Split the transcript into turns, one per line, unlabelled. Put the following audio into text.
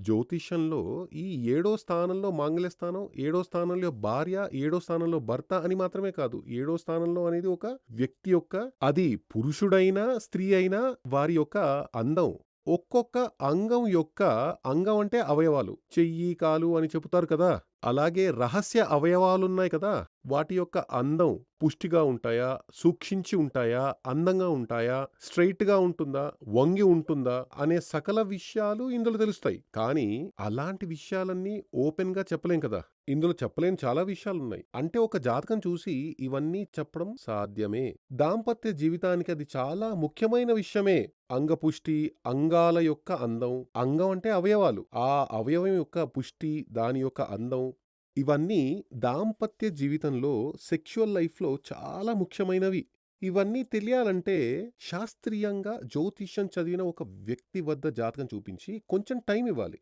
జ్యోతిష్యంలో ఈ ఏడో స్థానంలో మాంగళ్య స్థానం, ఏడో స్థానంలో భార్య, ఏడో స్థానంలో భర్త అని మాత్రమే కాదు. ఏడో స్థానంలో అనేది ఒక వ్యక్తి యొక్క అది పురుషుడైనా, స్త్రీ అయినా వారి యొక్క అందం. ఒక్కొక్క అంగం యొక్క అంగం అంటే అవయవాలు. చెయ్యి, కాలు అని చెబుతారు కదా! అలాగే రహస్య అవయవాలున్నాయి కదా! వాటి యొక్క అందం పుష్టిగా ఉంటాయా? సూక్షించి ఉంటాయా? అందంగా ఉంటాయా? స్ట్రెయిట్‌గా ఉంటుందా? వంగి ఉంటుందా? అనే సకల విషయాలు ఇందులో తెలుస్తాయి. కానీ అలాంటి విషయాలన్నీ ఓపెన్‌గా చెప్పలేం కదా! ఇందులో చెప్పలేని చాలా విషయాలున్నాయి. అంటే ఒక జాతకం చూసి ఇవన్నీ చెప్పడం సాధ్యమే. దాంపత్య జీవితానికి అది చాలా ముఖ్యమైన విషయమే. అంగపుష్టి, అంగాల యొక్క అందం. అంగం అంటే అవయవాలు. ఆ అవయవం యొక్క పుష్టి, దాని యొక్క అందం ఇవన్నీ దాంపత్య జీవితంలో సెక్సువల్ లైఫ్‌లో చాలా ముఖ్యమైనవి. ఇవన్నీ తెలియాలంటే శాస్త్రీయంగా జ్యోతిష్యం చదివిన ఒక వ్యక్తి వద్ద జాతకం చూపించి కొంచెం టైం ఇవ్వాలి.